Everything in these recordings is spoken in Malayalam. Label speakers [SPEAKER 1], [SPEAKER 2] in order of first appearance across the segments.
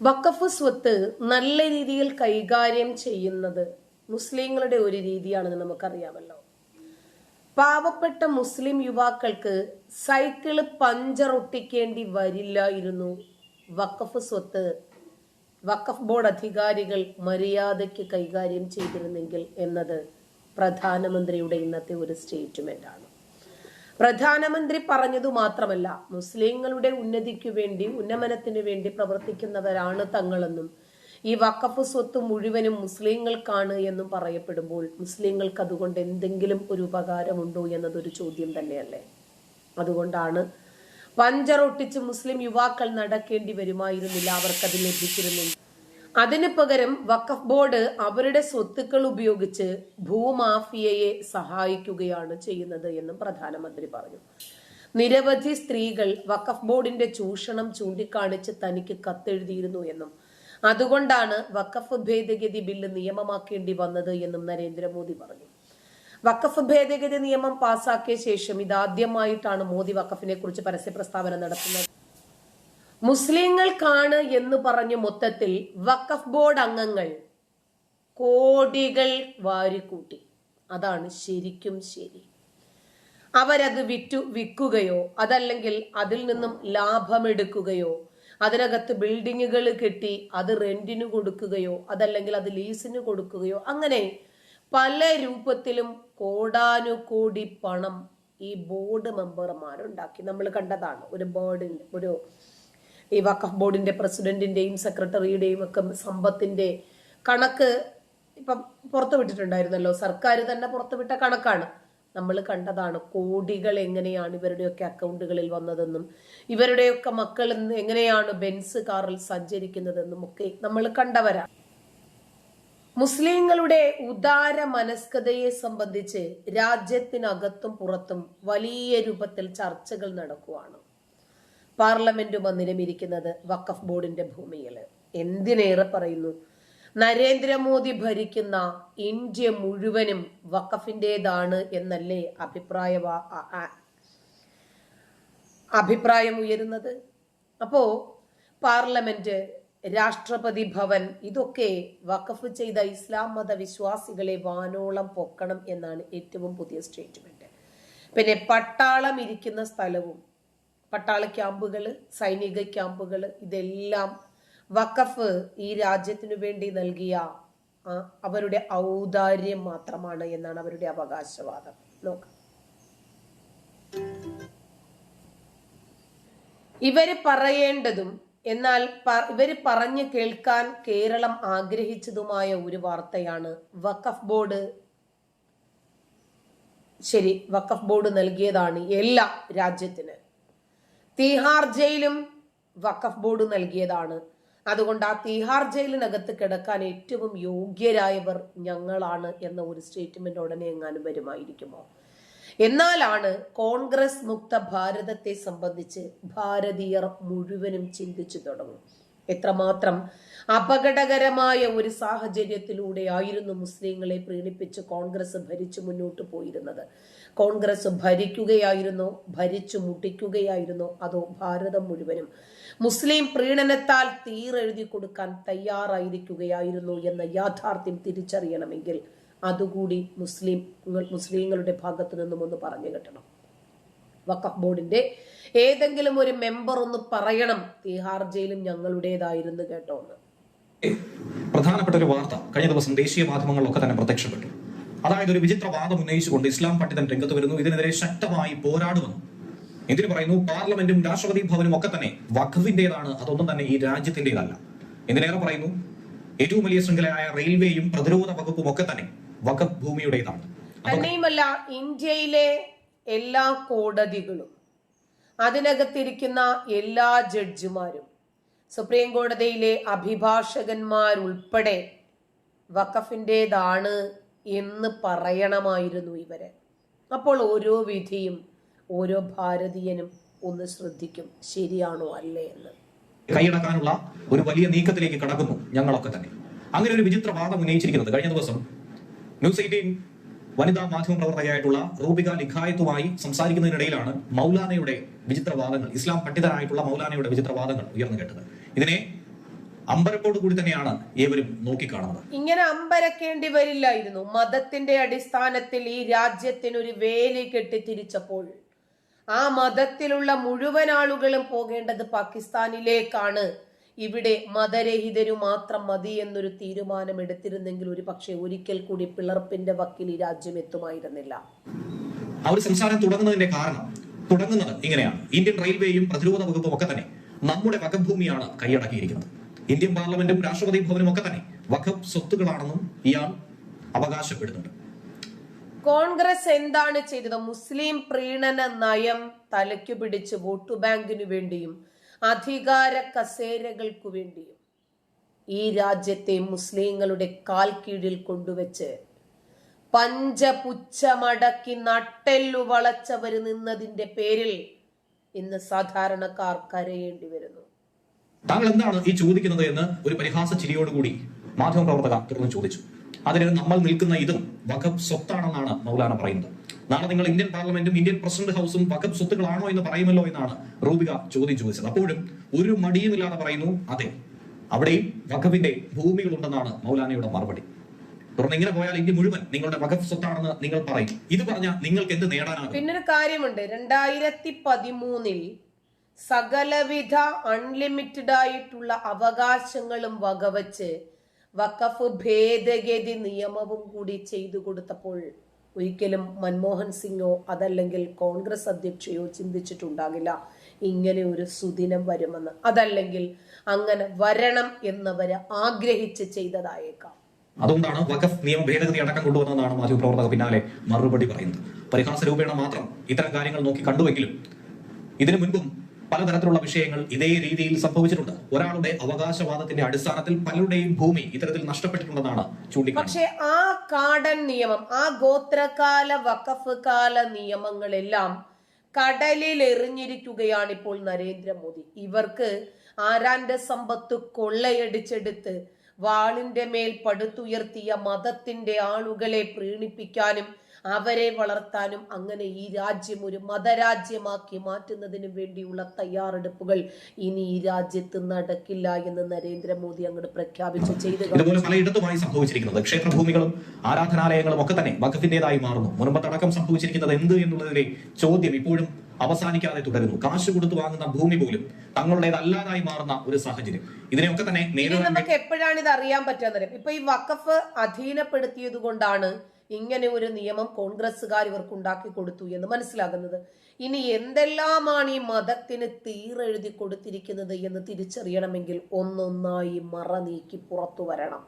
[SPEAKER 1] വഖഫ് സ്വത്ത് നല്ല രീതിയിൽ കൈകാര്യം ചെയ്യുന്നത് മുസ്ലിങ്ങളുടെ ഒരു രീതിയാണെന്ന് നമുക്കറിയാമല്ലോ. പാവപ്പെട്ട മുസ്ലിം യുവാക്കൾക്ക് സൈക്കിൾ പഞ്ചർ ഒട്ടിക്കേണ്ടി വരില്ലായിരുന്നു വക്കഫ് സ്വത്ത്. വക്കഫ് ബോർഡ് അധികാരികൾ മര്യാദയ്ക്ക് കൈകാര്യം ചെയ്തിരുന്നെങ്കിൽ എന്നത് പ്രധാനമന്ത്രിയുടെ ഇന്നത്തെ ഒരു സ്റ്റേറ്റ്മെന്റ് ആണ് പ്രധാനമന്ത്രി പറഞ്ഞതു മാത്രമല്ല മുസ്ലിങ്ങളുടെ ഉന്നതിക്കു വേണ്ടി ഉന്നമനത്തിനു വേണ്ടി പ്രവർത്തിക്കുന്നവരാണ് തങ്ങളെന്നും ഈ വക്കഫ് സ്വത്ത് മുഴുവനും മുസ്ലിങ്ങൾക്കാണ് എന്നും പറയപ്പെടുമ്പോൾ മുസ്ലിങ്ങൾക്ക് അതുകൊണ്ട് എന്തെങ്കിലും ഒരു ഉപകാരമുണ്ടോ എന്നതൊരു ചോദ്യം തന്നെയല്ലേ? അതുകൊണ്ടാണ് പഞ്ചറൊട്ടിച്ച് മുസ്ലിം യുവാക്കൾ നടക്കേണ്ടി വരുമായിരുന്നില്ല അവർക്കത് ലഭിച്ചിരുന്നില്ല അതിന് പകരം വഖഫ് ബോർഡ് അവരുടെ സ്വത്തുക്കൾ ഉപയോഗിച്ച് ഭൂമാഫിയയെ സഹായിക്കുകയാണ് ചെയ്യുന്നത് എന്നും പ്രധാനമന്ത്രി പറഞ്ഞു. നിരവധി സ്ത്രീകൾ വഖഫ് ബോർഡിന്റെ ചൂഷണം ചൂണ്ടിക്കാണിച്ച് തനിക്ക് കത്തെഴുതിയിരുന്നു എന്നും അതുകൊണ്ടാണ് വഖഫ് ഭേദഗതി ബില്ല് നിയമമാക്കേണ്ടി വന്നത് എന്നും നരേന്ദ്രമോദി പറഞ്ഞു. വഖഫ് ഭേദഗതി നിയമം പാസാക്കിയ ശേഷം ഇതാദ്യമായിട്ടാണ് മോദി വഖഫിനെ കുറിച്ച് പരസ്യ പ്രസ്താവന നടത്തുന്നത്. മുസ്ലിങ്ങൾക്കാണ് എന്ന് പറഞ്ഞു മൊത്തത്തിൽ വഖഫ് ബോർഡ് അംഗങ്ങൾ കോടികൾ വാരിക്കൂട്ടി. അതാണ് ശരിക്കും ശരി. അവരത് വിറ്റു വിൽക്കുകയോ അതല്ലെങ്കിൽ അതിൽ നിന്നും ലാഭമെടുക്കുകയോ അതിനകത്ത് ബിൽഡിങ്ങുകൾ കെട്ടി അത് റെന്റിന് കൊടുക്കുകയോ അതല്ലെങ്കിൽ അത് ലീസിന് കൊടുക്കുകയോ അങ്ങനെ പല രൂപത്തിലും കോടാനുകോടി പണം ഈ ബോർഡ് മെമ്പർമാരുണ്ടാക്കി. നമ്മൾ കണ്ടതാണ് ഒരു ബോർഡിന്റെ ഒരു ഈ വഖഫ് ബോർഡിന്റെ പ്രസിഡന്റിന്റെയും സെക്രട്ടറിയുടെയും ഒക്കെ സമ്പത്തിന്റെ കണക്ക് ഇപ്പം പുറത്തുവിട്ടിട്ടുണ്ടായിരുന്നല്ലോ സർക്കാർ തന്നെ പുറത്തുവിട്ട കണക്കാണ്. നമ്മൾ കണ്ടതാണ് കോടികൾ എങ്ങനെയാണ് ഇവരുടെയൊക്കെ അക്കൗണ്ടുകളിൽ വന്നതെന്നും ഇവരുടെയൊക്കെ മക്കൾ എങ്ങനെയാണ് ബെൻസ് കാറിൽ സഞ്ചരിക്കുന്നതെന്നും ഒക്കെ നമ്മൾ കണ്ടവരാ. മുസ്ലിങ്ങളുടെ ഉദാര മനസ്കതയെ സംബന്ധിച്ച് രാജ്യത്തിനകത്തും പുറത്തും വലിയ രൂപത്തിൽ ചർച്ചകൾ നടക്കുവാണ്. പാർലമെന്റ് മന്ദിരം ഇരിക്കുന്നത് വഖഫ് ബോർഡിന്റെ ഭൂമിയിൽ എന്തിനേറെ പറയുന്നു? നരേന്ദ്രമോദി ഭരിക്കുന്ന ഇന്ത്യ മുഴുവനും വഖഫിന്റെതാണ് എന്നല്ലേ അഭിപ്രായ അഭിപ്രായം ഉയരുന്നത് അപ്പോ പാർലമെന്റ് രാഷ്ട്രപതി ഭവൻ ഇതൊക്കെ വഖഫ് ചെയ്ത ഇസ്ലാം മത വിശ്വാസികളെ വാനോളം പൊക്കണം എന്നാണ് ഏറ്റവും പുതിയ സ്റ്റേറ്റ്മെന്റ്. പിന്നെ പട്ടാളം ഇരിക്കുന്ന സ്ഥലവും പട്ടാള ക്യാമ്പുകൾ സൈനിക ക്യാമ്പുകൾ ഇതെല്ലാം വഖഫ് ഈ രാജ്യത്തിനു വേണ്ടി നൽകിയ അവരുടെ ഔദാര്യം മാത്രമാണ് എന്നാണ് അവരുടെ അവകാശവാദം. നോക്കാം. ഇവർ പറയേണ്ടതും എന്നാൽ ഇവർ പറഞ്ഞു കേൾക്കാൻ കേരളം ആഗ്രഹിച്ചതുമായ ഒരു വാർത്തയാണ് വഖഫ് ബോർഡ്. ശരി വഖഫ് ബോർഡ് നൽകിയതാണ് എല്ലാ രാജ്യത്തിന്. തീഹാർ ജയിലും വഖഫ് ബോർഡ് നൽകിയതാണ്. അതുകൊണ്ട് ആ തീഹാർ ജയിലിനകത്ത് കിടക്കാൻ ഏറ്റവും യോഗ്യരായവർ ഞങ്ങളാണ് എന്ന ഒരു സ്റ്റേറ്റ്മെന്റ് ഉടനെ എങ്ങാനും വരുമായിരിക്കുമോ എന്നാലാണ് കോൺഗ്രസ് മുക്ത ഭാരതത്തെ സംബന്ധിച്ച് ഭാരതീയർ മുഴുവനും ചിന്തിച്ചു തുടങ്ങും. എത്രമാത്രം അപകടകരമായ ഒരു സാഹചര്യത്തിലൂടെ ആയിരുന്നു മുസ്ലിങ്ങളെ പ്രീണിപ്പിച്ച് കോൺഗ്രസ് ഭരിച്ചു മുന്നോട്ട് പോയിരുന്നത്. കോൺഗ്രസ് ഭരിക്കുകയായിരുന്നോ ഭരിച്ചു മുട്ടിക്കുകയായിരുന്നോ. അതോ ഭാരതം മുഴുവനും. മുസ്ലിം പ്രീണനത്താൽ തീരെഴുതി കൊടുക്കാൻ തയ്യാറായിരിക്കുകയായിരുന്നു എന്ന യാഥാർത്ഥ്യം തിരിച്ചറിയണമെങ്കിൽ അതുകൂടി മുസ്ലിം മുസ്ലിങ്ങളുടെ ഭാഗത്തു നിന്നും ഒന്ന് പറഞ്ഞു കിട്ടണം. വഖഫ് ബോർഡിന്റെ ഏതെങ്കിലും ഒരു മെമ്പർ ഒന്ന് പറയണം. തീഹാർ ജയിലും ഞങ്ങളുടേതായിരുന്നു കേട്ടോ എന്ന്.
[SPEAKER 2] പ്രധാനപ്പെട്ട ഒരു വാർത്ത. കഴിഞ്ഞ ദിവസം ദേശീയ മാധ്യമങ്ങളിലൊക്കെ തന്നെ പ്രത്യക്ഷപ്പെട്ടു. അതായത് ഒരു വിചിത്ര വാദം ഉന്നയിച്ചുകൊണ്ട് ഇസ്ലാം പണ്ഡിതൻ രംഗത്ത് വരുന്നു. ഇതിനെതിരെ ശക്തമായി പോരാടുമെന്നും എന്തിനു പറയുന്നു? പാർലമെന്റും രാഷ്ട്രപതി ഭവനും ഒക്കെ തന്നെ വഖഫിന്റേതാണ്. അതൊന്നും തന്നെ ഈ രാജ്യത്തിന്റേതല്ല. എന്തിനേറെ പറയുന്നു? ഏറ്റവും വലിയ ശൃംഖലയായ റെയിൽവേയും പ്രതിരോധ വകുപ്പും ഒക്കെ തന്നെ വഖഫ് ഭൂമിയുടേതാണ്.
[SPEAKER 1] തന്നെയുമല്ല ഇന്ത്യയിലെ എല്ലാ കോടതികളും അതിനകത്തിരിക്കുന്ന എല്ലാ ജഡ്ജിമാരും സുപ്രീം കോടതിയിലെ അഭിഭാഷകന്മാരുൾപ്പെടെ വഖഫിന്റെതാണ് എന്ന് പറയണമായിരുന്നു ഇവർ. അപ്പോൾ ഓരോ വിധിയും ഓരോ ഭാരതീയനും ഒന്ന് ശ്രദ്ധിക്കും ശരിയാണോ അല്ലേ എന്ന്.
[SPEAKER 2] കൈയടക്കാനുള്ള ഒരു വലിയ നീക്കത്തിലേക്ക് കടക്കുന്നു ഞങ്ങളൊക്കെ തന്നെ. അങ്ങനെ ഒരു വിചിത്ര വാദം ഉന്നയിച്ചിരിക്കുന്നത് കഴിഞ്ഞ ദിവസം ന്യൂസ് എയ്റ്റീൻ വനിതാ മാധ്യമ പ്രവർത്തകയായിട്ടുള്ള റൂബിക ലിഖായത്തുമായി സംസാരിക്കുന്നതിനിടയിലാണ് മൗലാനയുടെ വിചിത്ര വാദങ്ങൾ ഇസ്ലാം പണ്ഡിതനായിട്ടുള്ള മൗലാനയുടെ വിചിത്ര വാദങ്ങൾ ഉയർന്നു കേട്ടത്. ഇതിനെ അമ്പരപ്പോട് കൂടി തന്നെയാണ് ഏവരും നോക്കിക്കാണുന്നത്.
[SPEAKER 1] ഇങ്ങനെ അമ്പരക്കേണ്ടി വരില്ലായിരുന്നു. മതത്തിന്റെ അടിസ്ഥാനത്തിൽ ഈ രാജ്യത്തിനൊരു വേലി കെട്ടി തിരിച്ചപ്പോൾ ആ മതത്തിലുള്ള മുഴുവൻ ആളുകളും പോകേണ്ടത് പാകിസ്ഥാനിലേക്കാണ്. ഇവിടെ മതരഹിതരു മാത്രം മതി എന്നൊരു തീരുമാനം എടുത്തിരുന്നെങ്കിൽ ഒരു പക്ഷേ ഒരിക്കൽ കൂടി പിളർപ്പിന്റെ വക്കിൽ ഈ രാജ്യം എത്തുമായിരുന്നില്ല.
[SPEAKER 2] ആ ഒരു സംസാരം തുടങ്ങുന്നതിന്റെ കാരണം തുടങ്ങുന്നത് ഇങ്ങനെയാണ്. ഇന്ത്യൻ റെയിൽവേയും പ്രതിരോധ വകുപ്പും ഒക്കെ തന്നെ നമ്മുടെ വകഭൂമിയാണ് ഭൂമിയാണ് കൈയടക്കിയിരിക്കുന്നത്. ഇന്ത്യൻ പാർലമെന്റും രാഷ്ട്രപതി ഭവനും ഒക്കെ തന്നെ വഖഫ് സ്വത്തുകളാണെന്നും ഇയാൾ അവകാശപ്പെടുന്നുണ്ട്.
[SPEAKER 1] കോൺഗ്രസ് എന്താണ് ചെയ്തത്? മുസ്ലിം പ്രീണന നയം തലയ്ക്കു പിടിച്ച് വോട്ട് ബാങ്കിനു വേണ്ടിയും അധികാര കസേരകൾക്കു വേണ്ടിയും ഈ രാജ്യത്തെ മുസ്ലിങ്ങളുടെ കാൽ കീഴിൽ കൊണ്ടുവച്ച് പഞ്ചപുച്ഛമടക്കി നട്ടെല്ലു വളച്ചവര് നിന്നതിന്റെ പേരിൽ ഇന്ന് സാധാരണക്കാർ കരയേണ്ടി വരുന്നു.
[SPEAKER 2] താങ്കൾ എന്താണ് ഈ ചോദിക്കുന്നത് എന്ന് ഒരു പരിഹാസ ചിരിയോടുകൂടി മാധ്യമ പ്രവർത്തക തുടർന്ന് ചോദിച്ചു. അതിന് നമ്മൾ നിൽക്കുന്ന ഇതും വഖബ് സ്വത്താണെന്നാണ് മൗലാന പറയുന്നത്. നാളെ നിങ്ങൾ ഇന്ത്യൻ പാർലമെന്റും ഇന്ത്യൻ പ്രസിഡന്റ് ഹൗസും വഖബ് സ്വത്തുകളാണോ എന്ന് പറയുമല്ലോ എന്നാണ് റൂബിക ചോദ്യം ചോദിച്ചത്. അപ്പോഴും ഒരു മടിയുമില്ലാതെ പറയുന്നു അതെ അവിടെയും വഖബിന്റെ ഭൂമികളുണ്ടെന്നാണ് മൗലാനയുടെ മറുപടി. തുടർന്ന് ഇങ്ങനെ പോയാൽ ഇന്ത്യ മുഴുവൻ നിങ്ങളുടെ വഖഫ് സ്വത്താണെന്ന് നിങ്ങൾ പറയും. ഇത് പറഞ്ഞാൽ നിങ്ങൾക്ക് എന്ത് നേടാനാകും?
[SPEAKER 1] പിന്നൊരു കാര്യമുണ്ട്. രണ്ടായിരത്തി പതിമൂന്നിൽ സകലവിധ അൺലിമിറ്റഡ് ആയിട്ടുള്ള അവകാശങ്ങളും വകവച്ച് വഖഫ് ഭേദഗതി നിയമവും കൂടി ചെയ്തു കൊടുത്തപ്പോൾ ഒരിക്കലും മൻമോഹൻ സിംഗോ അതല്ലെങ്കിൽ കോൺഗ്രസ് അധ്യക്ഷയോ ചിന്തിച്ചിട്ടുണ്ടാകില്ല. ഇങ്ങനെ ഒരു സുദിനം വരുമെന്ന്. അതല്ലെങ്കിൽ അങ്ങനെ വരണം എന്നവര് ആഗ്രഹിച്ച് ചെയ്തതായേക്കാം.
[SPEAKER 2] അതുകൊണ്ടാണ് വഖഫ് നിയമ ഭേദഗതി അടക്കം കൊണ്ടുവന്നതെന്നാണ് മാധ്യമപ്രവർത്തക പിന്നാലെ മറുപടി പറയുന്നത്. പരിഹാസ രൂപേണ മാത്രം ഇത്തരം കാര്യങ്ങൾ നോക്കി കണ്ടുവെങ്കിലും ഇതിനു മുൻപും പലതരത്തിലുള്ള വിഷയങ്ങൾ ഇതേ രീതിയിൽ സംഭവിച്ചിട്ടുണ്ട്. ഒരാളുടെ അവകാശവാദത്തിന്റെ അടിസ്ഥാനത്തിൽ പലരുടെയും ഭൂമി ഇത്തരത്തിൽ നഷ്ടപ്പെട്ടിട്ടുണ്ടെന്നാണ് ചൂണ്ടിക്കാണിച്ചത്
[SPEAKER 1] പക്ഷേ ആ കാടൻ നിയമം ആ ഗോത്രകാല വഖഫ് കാല നിയമങ്ങളെല്ലാം കടലിൽ എറിഞ്ഞിരിക്കുകയാണ് ഇപ്പോൾ നരേന്ദ്രമോദി. ഇവർക്ക് ആരാന്റെ സമ്പത്ത് കൊള്ളയടിച്ചെടുത്ത് വാളിന്റെ മേൽ പടുത്തുയർത്തിയ മതത്തിന്റെ ആളുകളെ പ്രീണിപ്പിക്കാനും അവരെ വളർത്താനും അങ്ങനെ ഈ രാജ്യം ഒരു മതരാജ്യമാക്കി മാറ്റുന്നതിനും വേണ്ടിയുള്ള തയ്യാറെടുപ്പുകൾ ഇനി ഈ രാജ്യത്ത് നടക്കില്ല എന്ന് നരേന്ദ്രമോദി അങ്ങോട്ട് പ്രഖ്യാപിച്ചു. ചെയ്തു
[SPEAKER 2] ഇതുപോലെ പലയിടത്തുമായി സംഭവിച്ചിരിക്കുന്നത്. ക്ഷേത്രഭൂമികളും ആരാധനാലയങ്ങളും ഒക്കെ തന്നെ വഖഫിന്റേതായി മാറുന്നു. മുൻപത്തടക്കം സംഭവിച്ചിരിക്കുന്നത് എന്ത് എന്നുള്ളതിലെ ചോദ്യം ഇപ്പോഴും അവസാനിക്കാതെ തുടരുന്നു. കാശ് കൊടുത്തു വാങ്ങുന്ന ഭൂമി പോലും തങ്ങളുടേതല്ലാതായി മാറുന്ന ഒരു സാഹചര്യം. ഇതിനെയൊക്കെ തന്നെ നേരിടാൻ
[SPEAKER 1] നമുക്ക് എപ്പോഴാണ് ഇത് അറിയാൻ പറ്റാത്ത ഇപ്പൊ ഈ വഖഫ് അധീനപ്പെടുത്തിയത് കൊണ്ടാണ് ഇങ്ങനെ ഒരു നിയമം കോൺഗ്രസ്സുകാർ ഇവർക്ക് ഉണ്ടാക്കി കൊടുത്തു എന്ന് മനസ്സിലാകുന്നത്. ഇനി എന്തെല്ലാമാണ് ഈ മതത്തിന് തീരെഴുതി കൊടുത്തിരിക്കുന്നത് എന്ന് തിരിച്ചറിയണമെങ്കിൽ ഒന്നൊന്നായി മറ നീക്കി പുറത്തു വരണം.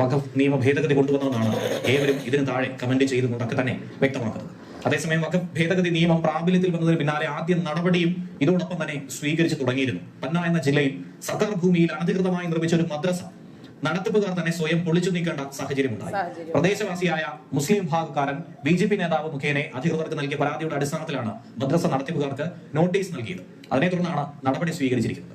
[SPEAKER 2] വഖഫ് നിയമ ഭേദഗതി കൊണ്ടുവന്നതെന്നാണ് ഏവരും ഇതിന് താഴെ കമന്റ് ചെയ്തുകൊണ്ടൊക്കെ തന്നെ വ്യക്തമാക്കുന്നത്. അതേസമയം വഖഫ് ഭേദഗതി നിയമം പ്രാബല്യത്തിൽ വന്നതിന് പിന്നാലെ ആദ്യ നടപടിയും ഇതോടൊപ്പം തന്നെ സ്വീകരിച്ചു തുടങ്ങിയിരുന്നു. പന്ന എന്ന ജില്ലയിൽ സർക്കാർ ഭൂമിയിൽ അനധികൃതമായി നിർമ്മിച്ച ഒരു മദ്രസ നടത്തിപ്പുകാർ തന്നെ സ്വയം പൊളിച്ചു നീക്കേണ്ട സാഹചര്യമുണ്ടായി.
[SPEAKER 1] ഉണ്ടായി
[SPEAKER 2] പ്രദേശവാസിയായ മുസ്ലിം വിഭാഗക്കാരൻ ബി ജെ പി നേതാവ് മുഖേന അധികൃതർക്ക് നൽകിയ പരാതിയുടെ അടിസ്ഥാനത്തിലാണ് മദ്രസ നടത്തിപ്പുകാർക്ക് നോട്ടീസ് നൽകിയത്. അതിനെ തുടർന്നാണ് നടപടി സ്വീകരിച്ചിരിക്കുന്നത്.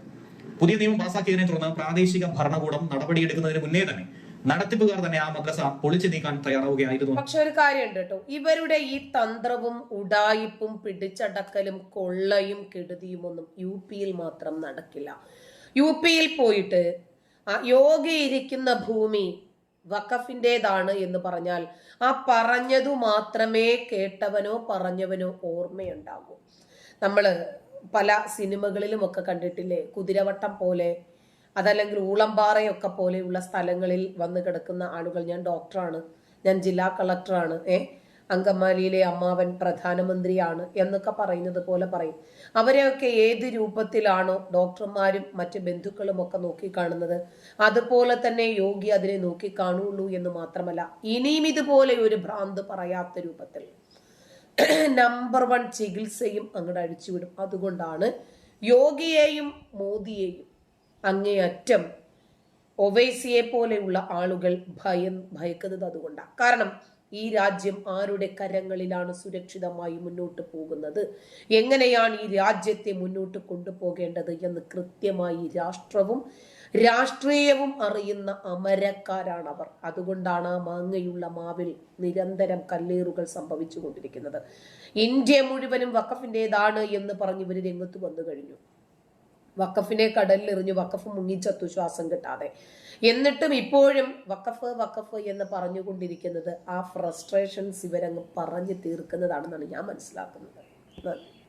[SPEAKER 2] പുതിയ നിയമം പാസാക്കിയതിനെ തുടർന്ന് പ്രാദേശിക ഭരണകൂടം നടപടിയെടുക്കുന്നതിന് മുന്നേ തന്നെ നടത്തിപ്പുകാർ തന്നെ ആ മദ്രസ പൊളിച്ചു നീക്കാൻ തയ്യാറാവുകയായിരുന്നു.
[SPEAKER 1] പക്ഷെ ഒരു കാര്യമുണ്ട് കേട്ടോ. ഇവരുടെ ഈ തന്ത്രവും ഉടായിപ്പും പിടിച്ചടക്കലും കൊള്ളയും കെടുതിയും ഒന്നും യു പിയിൽ മാത്രം നടക്കില്ല. യു പിയിൽ പോയിട്ട് ആ യോഗി ഇരിക്കുന്ന ഭൂമി വഖഫിന്റെതാണ് എന്ന് പറഞ്ഞാൽ ആ പറഞ്ഞതു മാത്രമേ കേട്ടവനോ പറഞ്ഞവനോ ഓർമ്മയുണ്ടാകൂ. നമ്മൾ പല സിനിമകളിലും ഒക്കെ കണ്ടിട്ടില്ലേ? കുതിരവട്ടം പോലെ അതല്ലെങ്കിൽ ഊളംപാറയൊക്കെ പോലെയുള്ള സ്ഥലങ്ങളിൽ വന്ന് കിടക്കുന്ന ആളുകൾ. ഞാൻ ഡോക്ടറാണ്. ഞാൻ ജില്ലാ കളക്ടറാണ്. ഏ? അങ്കമാലിയിലെ അമ്മാവൻ പ്രധാനമന്ത്രിയാണ് എന്നൊക്കെ പറയുന്നത് പോലെ പറയും. അവരെയൊക്കെ ഏത് രൂപത്തിലാണോ ഡോക്ടർമാരും മറ്റ് ബന്ധുക്കളും ഒക്കെ നോക്കിക്കാണുന്നത്. അതുപോലെ തന്നെ യോഗി അതിനെ നോക്കിക്കാണുള്ളൂ എന്ന് മാത്രമല്ല ഇനിയും ഇതുപോലെ ഒരു ഭ്രാന്ത് പറയാത്ത രൂപത്തിൽ നമ്പർ വൺ ചികിത്സയും അങ്ങോട്ട് അഴിച്ചുവിടും. അതുകൊണ്ടാണ് യോഗിയെയും മോദിയെയും അങ്ങേയറ്റം ഒവൈസിയെ പോലെയുള്ള ആളുകൾ ഭയം ഭയക്കുന്നത് അതുകൊണ്ടാണ് കാരണം ഈ രാജ്യം ആരുടെ കരങ്ങളിലാണ് സുരക്ഷിതമായി മുന്നോട്ട് പോകുന്നത്? എങ്ങനെയാണ് ഈ രാജ്യത്തെ മുന്നോട്ട് കൊണ്ടുപോകേണ്ടത് എന്ന് കൃത്യമായി രാഷ്ട്രവും രാഷ്ട്രീയവും അറിയുന്ന അമരക്കാരാണ് അവർ അതുകൊണ്ടാണ് ആ മാങ്ങയുള്ള മാവിൽ നിരന്തരം കല്ലേറുകൾ സംഭവിച്ചു കൊണ്ടിരിക്കുന്നത് ഇന്ത്യ മുഴുവനും വഖഫിന്റെതാണ് എന്ന് പറഞ്ഞ് ഇവർ രംഗത്ത് വന്നു കഴിഞ്ഞു. വക്കഫിനെ കടലിൽ എറിഞ്ഞു വക്കഫ് മുങ്ങിച്ചത്തു ശ്വാസം കിട്ടാതെ. എന്നിട്ടും ഇപ്പോഴും വക്കഫ് വക്കഫ് എന്ന് പറഞ്ഞുകൊണ്ടിരിക്കുന്നത് ആ ഫ്രസ്ട്രേഷൻസ് ഇവരങ്ങ് പറഞ്ഞു തീർക്കുന്നതാണെന്നാണ് ഞാൻ മനസ്സിലാക്കുന്നത്. നന്ദി.